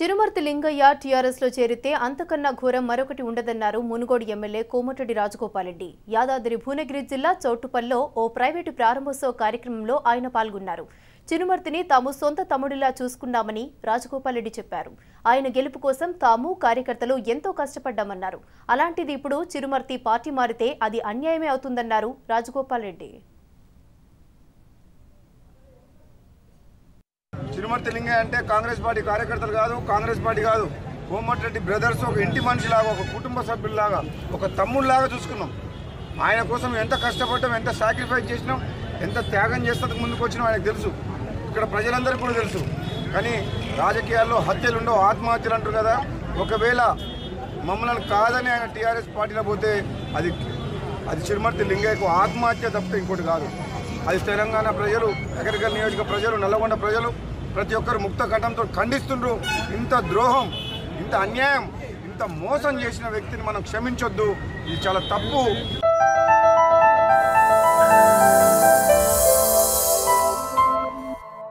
చిరుమర్తి లింగయ్య టీఆర్ఎస్లో చేరితే అంతకన్నా ఘోరం మరొకటి ఉండదన్నారు మునుగోడు ఎమ్మెల్యే కోమటిరెడ్డి రాజగోపాల్రెడ్డి యాదాద్రి భువనగిరి జిల్లా చౌటుపల్లో ఓ ప్రైవేటు ప్రారంభోత్సవ కార్యక్రమంలో ఆయన పాల్గొన్నారు. చిరుమర్తిని తాము సొంత తమ్ముడిలా చూసుకున్నామని రాజగోపాల్రెడ్డి చెప్పారు. ఆయన గెలుపు కోసం తాము కార్యకర్తలు ఎంతో కష్టపడ్డామన్నారు. అలాంటిది ఇప్పుడు చిరుమర్తి పార్టీ మారితే అది అన్యాయమే అవుతుందన్నారు రాజగోపాల్రెడ్డి చిరుమర్తి లింగయ్య అంటే కాంగ్రెస్ పార్టీ కార్యకర్తలు కాదు కాంగ్రెస్ పార్టీ కాదు. కోమటిరెడ్డి బ్రదర్స్ ఒక ఇంటి మనిషిలాగా ఒక కుటుంబ సభ్యుల్లాగా ఒక తమ్ముళ్ళలాగా చూసుకున్నాం. ఆయన కోసం ఎంత కష్టపడ్డాం ఎంత సాక్రిఫైస్ చేసినాం ఎంత త్యాగం చేసేందుకు ముందుకు వచ్చినాం ఆయనకు తెలుసు. ఇక్కడ ప్రజలందరికీ కూడా తెలుసు. కానీ రాజకీయాల్లో హత్యలు ఉండవు ఆత్మహత్యలు అంటారు కదా. ఒకవేళ మమ్మల్ని కాదని ఆయన టీఆర్ఎస్ పార్టీలో పోతే అది అది చిరుమర్తి లింగయ్యకు ఆత్మహత్య తప్పితే ఇంకోటి కాదు. అది తెలంగాణ ప్రజలు ఎకరికల్ నియోజక ప్రజలు నల్లగొండ ప్రజలు ప్రతి ఒక్కరు ముక్త ఘటంతో ఖండిస్తుండ్రు. ఇంత ద్రోహం ఇంత అన్యాయం ఇంత మోసం చేసిన వ్యక్తిని మనం క్షమించొద్దు. ఇది చాలా తప్పు.